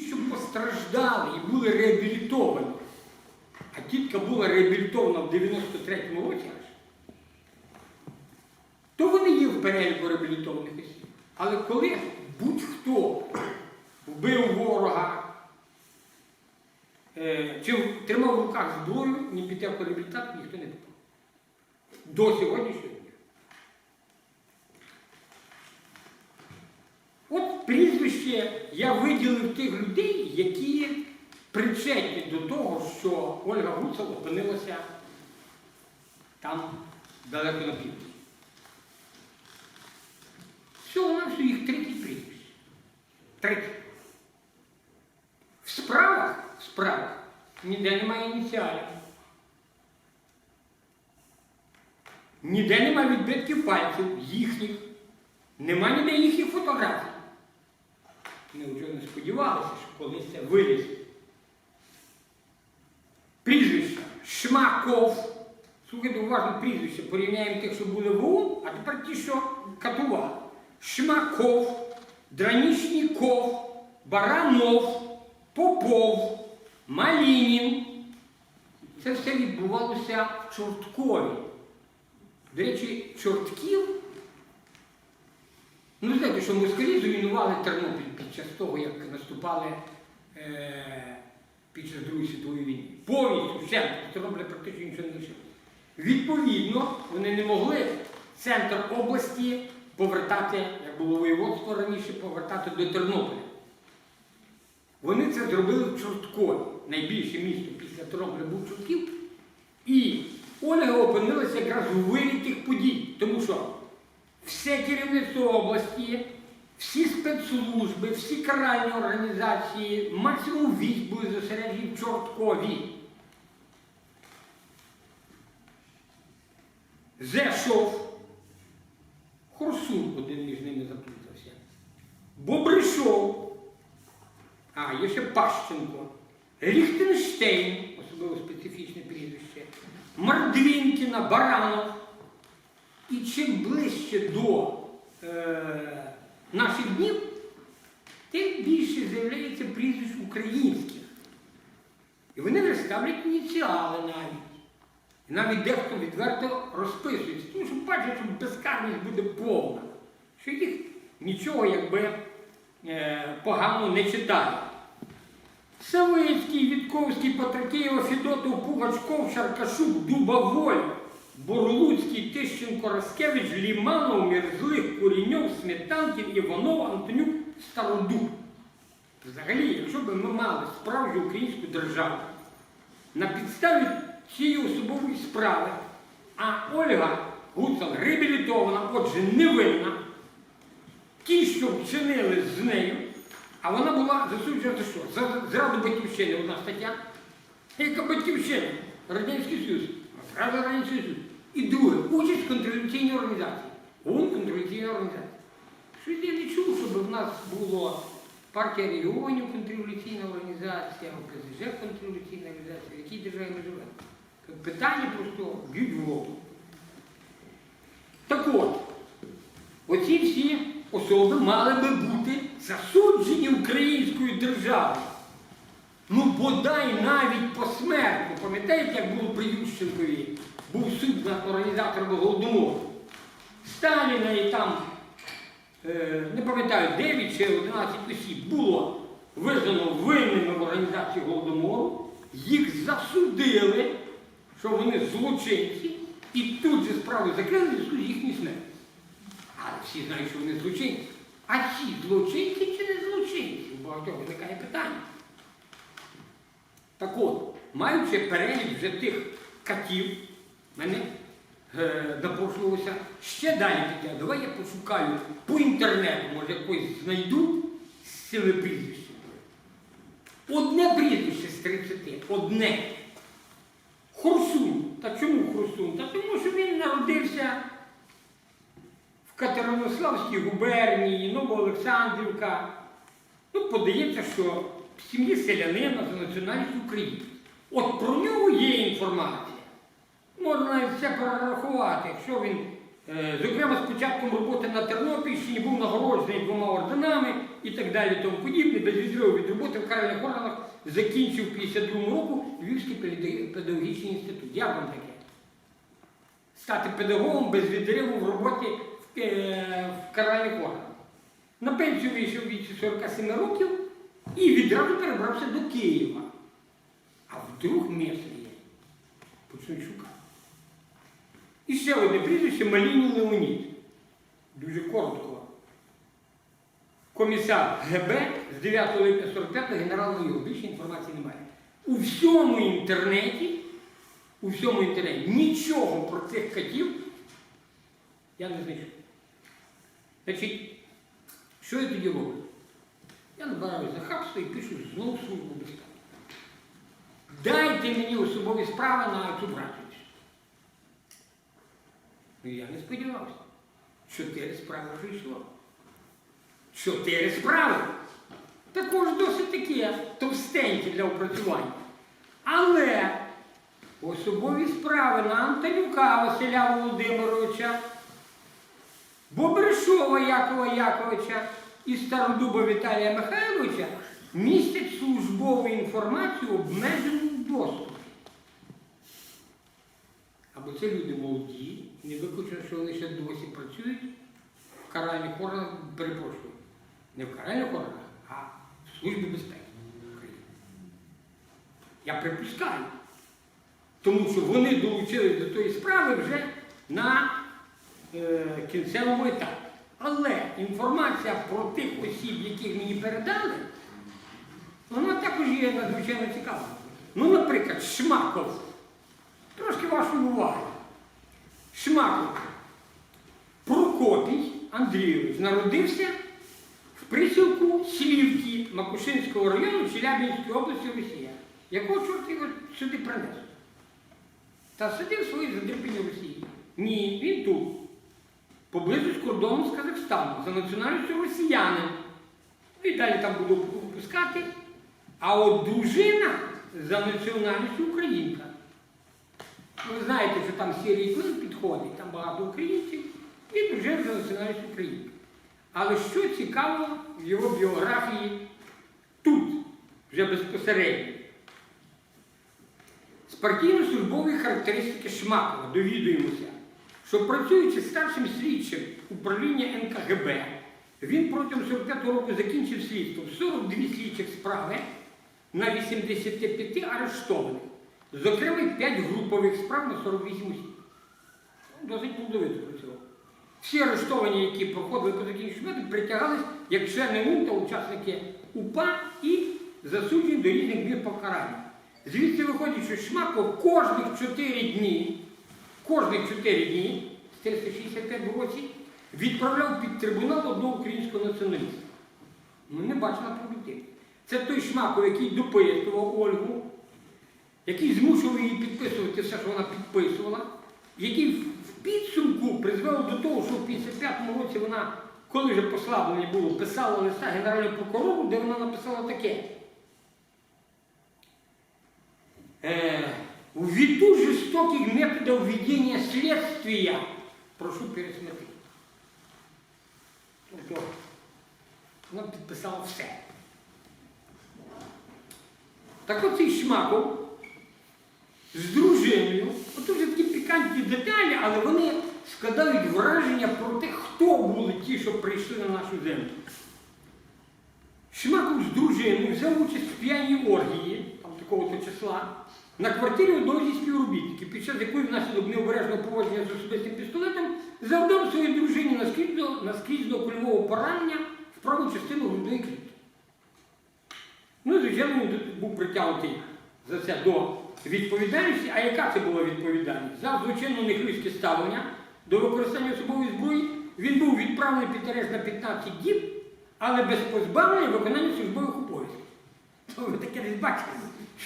що постраждали і були реабілітовані. А тітка була реабілітована в 93-му році то вони є в переліку реабілітованих осіб. Але коли будь-хто вбив ворога, е, чи тримав в руках зброю, ні піти в реабілітацію ніхто не попав. До сьогоднішнього От прізвище я виділив тих людей, які причетні до того, що Ольга Гуцел опинилася там далеко на півдні. Всього на їх 30 прізвищ. 30. В справах, в справах ніде немає ініціалів. Ніде немає відбитків пальців їхніх. Нема ніде їхніх фотографій. Не сподівалися, що колись це виліз. Прізвище Шмаков. Слухайте уважно прізвище. Порівняємо тих, що були в ОУН, а тепер ті, що катували. Шмаков, Дранічніков, Баранов, Попов, Малінін. Це все відбувалося в Чорткові. До речі, Чортків Ну, знаєте, що москалі зруйнували Тернопіль під час того, як наступали е, під час Другої світової війни. Повністю все, Тернополя практично нічого не лишилося. Відповідно, вони не могли центр області повертати, як було воєводство раніше, повертати до Тернополя. Вони це зробили в. Найбільше місто після Тернополя був Чортків. І Ольга опинилася якраз у вирі тих подій, тому що все керівництво області, всі спецслужби, всі каральні організації, максимум військ були зосереджені в Чорткові. Зешов, Хорсун один між ними заплутався, Бобришов, а, є ще Пащенко, Ліхтенштейн, особливо специфічне прізвище, Мордвінкіна, Баранов. І чим ближче до е, наших днів, тим більше з'являється прізвищ українських. І вони вже ставлять ініціали навіть. І навіть дехто відверто розписується, тому що бачать, що безкарність буде повна, що їх нічого якби е, погано не читають. Савицький, Вітковський, Патрикеєва, Федотов, Пугачков, Шаркашук, Дуба Воль, Борлуцький, Тищенко, Раскевич, Ліманов, Мерзлих, Куріньов, Сметанкін, Іванов, Антонюк, Стародуб. Взагалі, якщо б ми мали справжню українську державу на підставі цієї особової справи, а Ольга Гуцел реабілітована, отже, невинна, ті, що вчинили з нею, а вона була засуджена за що? За зраду батьківщини одна стаття. Яка батьківщина? Радянський Союз. Зразу Радянський Союз. І друге, участь в контрреволюційній організації. ОУН контрреволюційна організація. Щось я не чув, щоб в нас було партія регіонів контрреволюційна організація, ОПЗЖ контрреволюційна організація, в якій державі ми живемо. Питання просто б'ють в голову. Так от, оці всі особи мали би бути засуджені українською державою. Ну, бодай навіть посмертно. Пам'ятаєте, як було при Ющенкові? Був суд над організаторами Голодомору. Сталіна і там, е, не пам'ятаю, 9 чи 11 осіб було визнано винними в організації Голодомору, їх засудили, що вони злочинці, і тут же справу закрили з їхньою смертю. Але всі знають, що вони злочинці. А ці злочинці чи не злочинці? У багатьох виникає питання. Так от, маючи перелік вже тих катів, мене е, напрошувалося ще далі таке. Давай я пошукаю по інтернету, може якось знайду з цими. Одне прізвище з 30, одне. Хорсун. Та чому Хорсун? Та тому що він народився в Катеринославській губернії, Новоолександрівка. Ну, подається, що сім'ї селянина за національність України. От про нього є інформація. Можна все перерахувати, якщо він Е, Зокрема, з початком роботи на Тернопільщині був нагороджений двома орденами і так далі, тому подібне. Без відриву від роботи в каральних органах закінчив в 52 року Львівський педагогічний інститут. Як вам таке? Стати педагогом без відриву в роботі в, е, каральних органах. На пенсію вийшов віці 47 років і відразу перебрався до Києва. А вдруг місце є. Почнуть шукати. І ще одне прізвище Малінін Леонід. Дуже коротко. Комісар ГБ з 9 липня 45 генерал-майор. Більше інформації немає. У всьому інтернеті, у всьому інтернеті нічого про цих котів я не знайшов. Значить, що я тоді роблю? Я набираю захабство і пишу знову службу безпеки. Дайте мені особові справи на цю братівцю. Ну я не сподівався. Чотири справи прийшло. Чотири справи. Також досить такі товстенькі для опрацювання. Але особові справи на Антонюка Василя Володимировича, Бобришова Якова Яковича і Стародуба Віталія Михайловича містять службову інформацію обмеженому доступі. Або це люди молоді, не виключено, що вони ще досі працюють в каральних органах, перепрошую, не в каральних органах, а в Службі безпеки України. Я припускаю. Тому що вони долучились до тої справи вже на е, кінцевому етапі. Але інформація про тих осіб, яких мені передали, вона також є надзвичайно цікава. Ну, наприклад, Шмаков. Трошки вашої уваги. Шмаков. Прокопій Андрійович народився в присілку Слівки Макушинського району Челябинської області Росія. Якого чорта його сюди принесли? Та сидив свої задрипені Росії. Ні, він тут. Поблизу кордону з Казахстаном, за національністю росіянин. І далі там буду випускати. А от дружина за національністю українка. Ви знаєте, що там сірій клин підходить, там багато українців, і дружина за національністю українка. Але що цікаво в його біографії тут, вже безпосередньо. З партійно-службової характеристики Шмакова довідуємося, що працюючи старшим слідчим управління НКГБ, він протягом 45-го року закінчив слідство в 42 слідчих справи на 85 арештованих. Зокрема, 5 групових справ на 48 осіб. Ну, Досить плодовито працював. Всі арештовані, які проходили по закінченню метод, притягались як члени УНТА, учасники УПА і засуджені до різних мір покарання. Звідси виходить, що Шмаков кожних 4 дні, кожних 4 дні з 365 році відправляв під трибунал одного українського націоналіста. Ну, не бачу на. Це той Шмаков, який допитував Ольгу, який змушував її підписувати все, що вона підписувала, який в підсумку призвел до того, що в 55-му році вона, коли вже послаблення було, писала листа Генеральному прокурору, де вона написала таке. Э, ввиду жестоких методов ведения следствия, прошу пересмотреть. Тобто, вона підписала все. Так от цей Шмаков з дружиною, от вже такі пікантні деталі, але вони складають враження про те, хто були ті, що прийшли на нашу землю. Шмаков з дружиною взяв участь в п'яній оргії, там такого-то числа, на квартирі одного зі співробітників, під час якої внаслідок необережного поводження з особистим пістолетом завдав своїй дружині наскрізного, наскрізного кульового поранення в праву частину грудної клітки. Ну, звичайно, він був притягнутий за це до відповідальності. А яка це була відповідальність? За злочинно нехлюйське ставлення до використання особової зброї він був відправлений під арешт на 15 діб, але без позбавлення виконання службових обов'язків. Ви таке не бачите,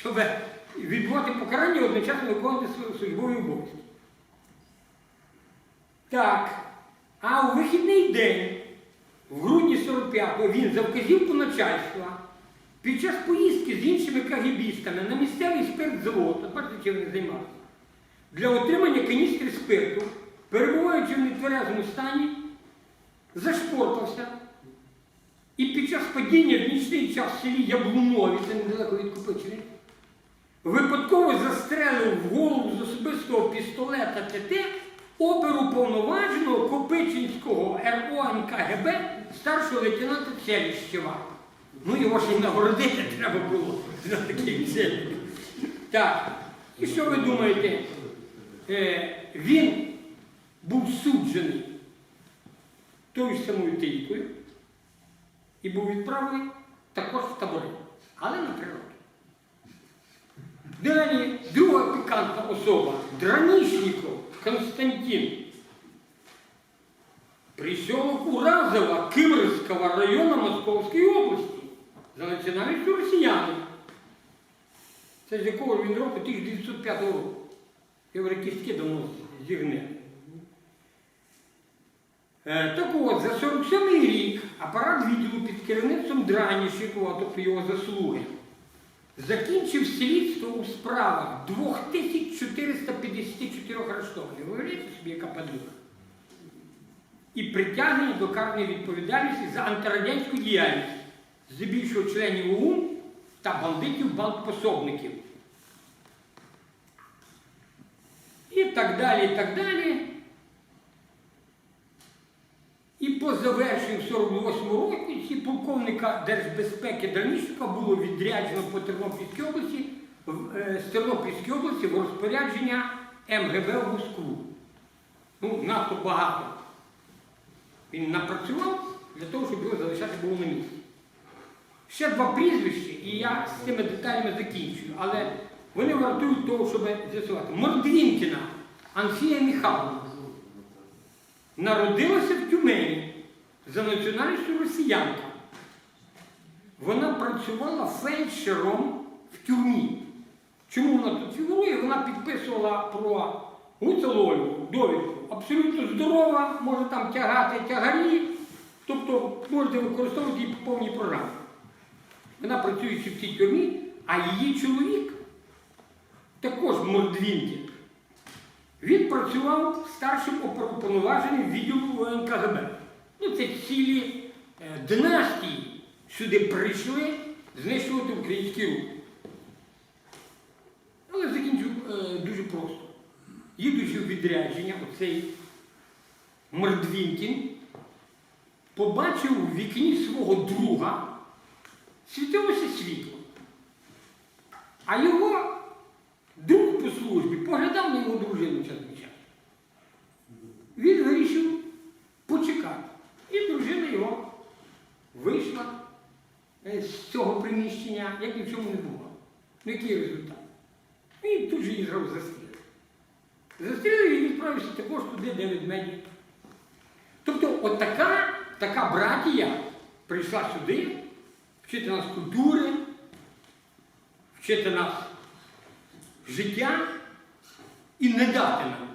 щоб відбувати покарання і одночасно виконувати службові обов'язки. Так. А у вихідний день, в грудні 45-го, він за вказівку начальства під час поїздки з іншими кагібістами на місцевий спиртзавод, от бачите, чим вони займалися, для отримання каністри спирту, перебуваючи в нетверезому стані, зашпортався. І під час падіння в нічний час в селі Яблунові, це недалеко від Копичини, випадково застрелив в голову з особистого пістолета ТТ оперу повноваженого Копичинського РО НКГБ старшого лейтенанта Целіщева. Ну його ж і нагородити треба було за такий цель. Так, і що ви думаєте? Е, він був суджений тою самою тейкою і був відправлений також в табори, але на три роки. Далі друга пікантна особа Дранішніков Константин. Приселок Уразова Кимрського району Московської області за національністю росіяни. Це з якого він року 1905 року. Я говорю, кістки давно зігне. Е, Так от, за 47 рік апарат відділу під керівництвом Драніщикова, тобто його заслуги, закінчив слідство у справах 2454 арештованих. Ви собі, яка падлюка? І притягнені до карної відповідальності за антирадянську діяльність, здебільшого членів ОУН та бандитів бандпособників. І так далі, і так далі. І по завершенню в 48 році полковника Держбезпеки Дранішка було відряджено по Тернопільській області, е, з Тернопільської області в розпорядження МГБ в Москву. Ну, надто багато. Він напрацював для того, щоб його залишати було на місці. Ще два прізвища, і я з цими деталями закінчую, але вони вартують того, щоб з'ясувати. Мордвінкіна Анфія Михайловна народилася в Тюмені за національністю росіянка. Вона працювала фельдшером в тюрмі. Чому вона тут фігурує? Вона підписувала про Гуцелову довідку. Абсолютно здорова, може там тягати тягарі, тобто можете використовувати її по повній програмі. Вона працюючи в цій тюрмі, а її чоловік також Мордвінкін. Він працював старшим оперуповноваженим відділу НКГБ. Ну, це цілі е, династії сюди прийшли знищувати український рух. Але закінчу е, дуже просто. Їдучи в відрядження, оцей Мордвінкін побачив у вікні свого друга світилося світло. А його службі поглядав на його дружину часу. Він вирішив почекати. І дружина його вийшла е, з цього приміщення, як ні в чому не було. Ну, який результат? Він тут же її зразу застрілив. Застрілив і відправився також туди, де ведмеді. Тобто, от така, така братія прийшла сюди вчити нас культури, вчити нас життя і не дати нам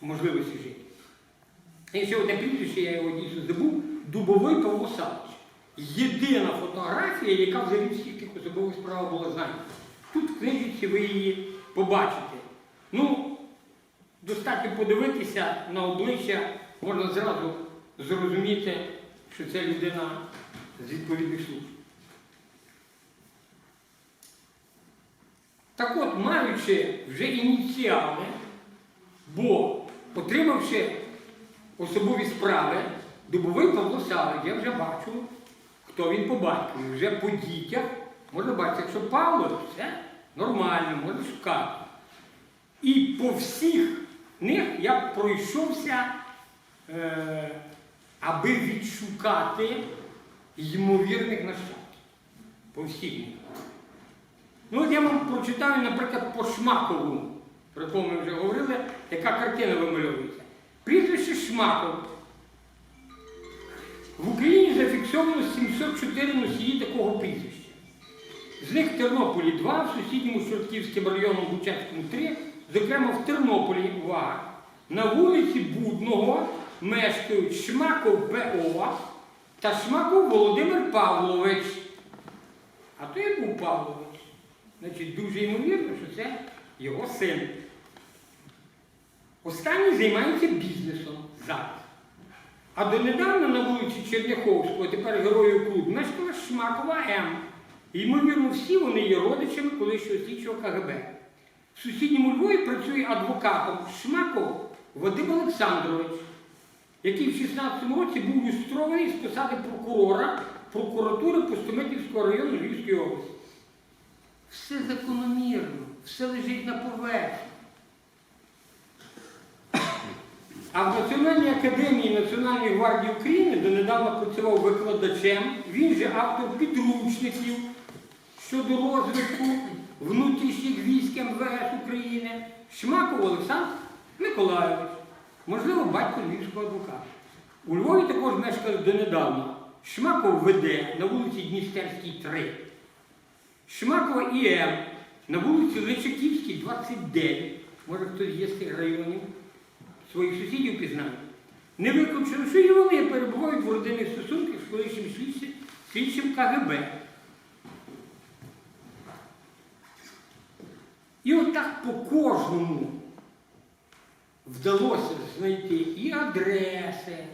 можливості жити. І ще одне прізвище, я його дійсно забув, Дубовий Павло Савич. Єдина фотографія, яка взагалі всіх особових справах була знайдена. Тут в книжці ви її побачите. Ну, достатньо подивитися на обличчя, можна зразу зрозуміти, що це людина з відповідних служб. Так от, маючи вже ініціали, бо отримавши особові справи, Дубовий Павло Савич, я вже бачу, хто він по батькові. Вже по дітях можна бачити, якщо Павло, все нормально, можна шукати. І по всіх них я пройшовся, е, аби відшукати ймовірних нащадків. По всіх них. Ну, от я вам прочитаю, наприклад, по Шмакову, про якому ми вже говорили, яка картина вимальовується. Прізвище Шмаков. В Україні зафіксовано 704 носії такого прізвища. З них в Тернополі 2, в сусідньому Шортківському району Бучанському 3, зокрема в Тернополі, увага, на вулиці Будного мешкають Шмаков П.О. та Шмаков Володимир Павлович. А то і був Павлович. Значить, дуже ймовірно, що це його син. Останній займається бізнесом зараз. А донедавна на вулиці Черняховського, тепер герою клуб, мешкала Шмакова М. І, ймовірно, всі вони є родичами колишнього слідчого КГБ. В сусідньому Львові працює адвокатом Шмаков Вадим Олександрович, який в 16-му році був люстрований з посади прокурора прокуратури Пустомитівського району Львівської області. Все закономірно, все лежить на поверхні. А в Національній академії Національної гвардії України донедавна працював викладачем, він же автор підручників щодо розвитку внутрішніх військ МВС України, Шмаков Олександр Миколайович, можливо, батько львівського адвоката. У Львові також мешкали донедавна. Шмаков веде на вулиці Дністерській 3. Шмакова ІМ на вулиці Личаківській, 29. Може хтось є з тих районів, своїх сусідів пізнає. Не виключено, що і вони перебувають в родинних стосунках з колишнім слідчим, КГБ. І отак по кожному вдалося знайти і адреси,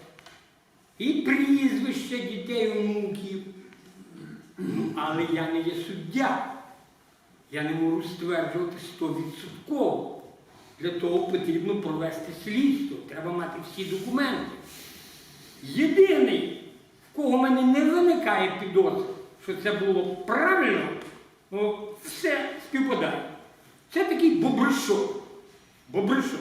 і прізвища дітей онуків. Але я не є суддя. Я не можу стверджувати стовідсотково. Для того потрібно провести слідство. Треба мати всі документи. Єдиний, в кого в мене не виникає підозр, що це було правильно, ну, все співпадає. Це такий бобришок. Бобришок.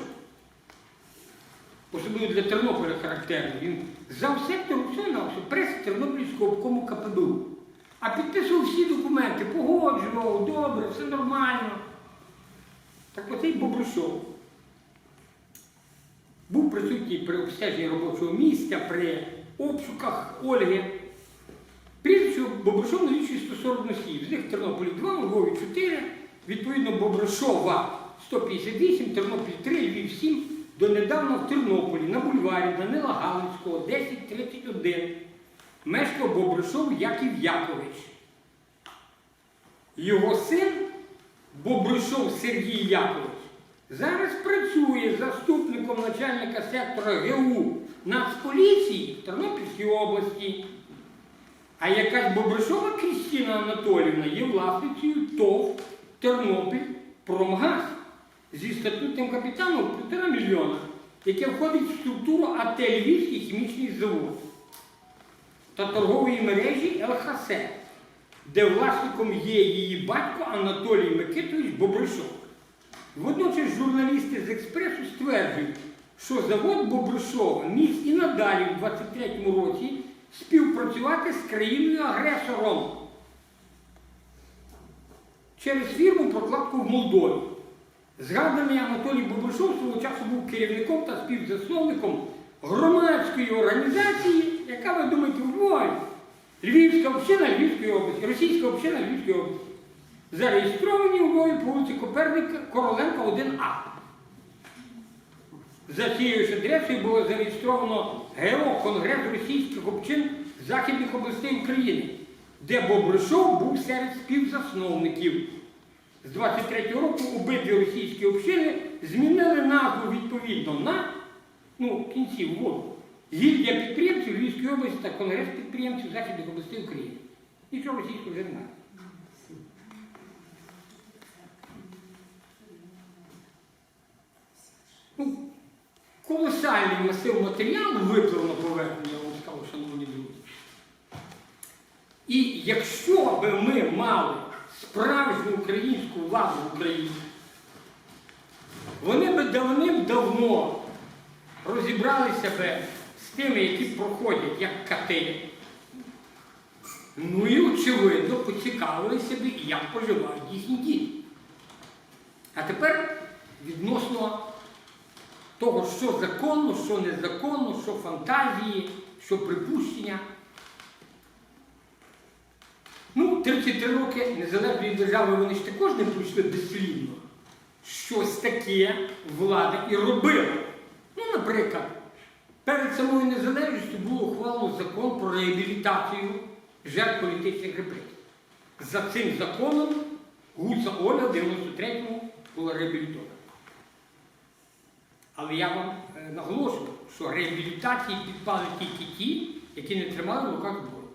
Особливо для Тернополя характерний. Він зав сектору все на все, прес Тернопільського обкому КПДУ. А підписував всі документи, погоджував, добре, все нормально. Так оцей Бобришов був присутній при обстеженні робочого місця, при обшуках Ольги. Прізвище Бобришов налічує 140 носіїв. З них в Тернополі 2, у Львові 4, відповідно Бобришова 158, Тернопіль 3, Львів 7, донедавна в Тернополі на бульварі Данила Галицького 1031 мешкав Бобришов Яків Якович. Його син Бобришов Сергій Якович зараз працює заступником начальника сектора ГУ Нацполіції в Тернопільській області. А якась Бобришова Крістіна Анатолівна є власницею ТОВ Тернопіль Промгаз зі статутним капіталом півтора мільйона, яке входить в структуру АТ Львівський хімічний завод та торгової мережі ЛХС, де власником є її батько Анатолій Микитович Бобришов. Водночас журналісти з експресу стверджують, що завод Бобришова міг і надалі в 23-му році співпрацювати з країною-агресором через фірму прокладку в Молдові. Згаданий Анатолій Бобришов свого часу був керівником та співзасновником громадської організації, яка, ви думаєте, у Львівська община Львівської області, Російська община Львівської області. Зареєстровані у Львові по вулиці Коперника Короленка 1А. За цією ж адресою було зареєстровано ГО Конгрес російських общин Західних областей України, де Бобришов був серед співзасновників. З 23-го року обидві російські общини змінили назву відповідно на ну, в кінці вводу. Гільдія підприємців Львівської області та Конгрес підприємців Західних областей України. Нічого російського вже немає. Ну, колосальний масив матеріалу виплив на поверхню, я вам скажу, шановні друзі. І якщо би ми мали справжню українську владу в Україні, вони би давним-давно розібралися би з тими, які проходять як кати. Ну і, очевидно, поцікавилися б, як поживають їхні діти. А тепер відносно того, що законно, що незаконно, що фантазії, що припущення. Ну, 33 роки незалежної держави вони ж також не пройшли безслідно. Щось таке влада і робила. Наприклад, перед самою незалежністю було ухвалено закон про реабілітацію жертв політичних репресій. За цим законом Гуца Оля в 93-му була реабілітована. Але я вам е, наголошую, що реабілітації підпали тільки ті, які не тримали в руках зброю.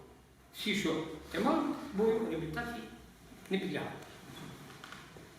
Всі, що тримали зброю, реабілітації не підлягають.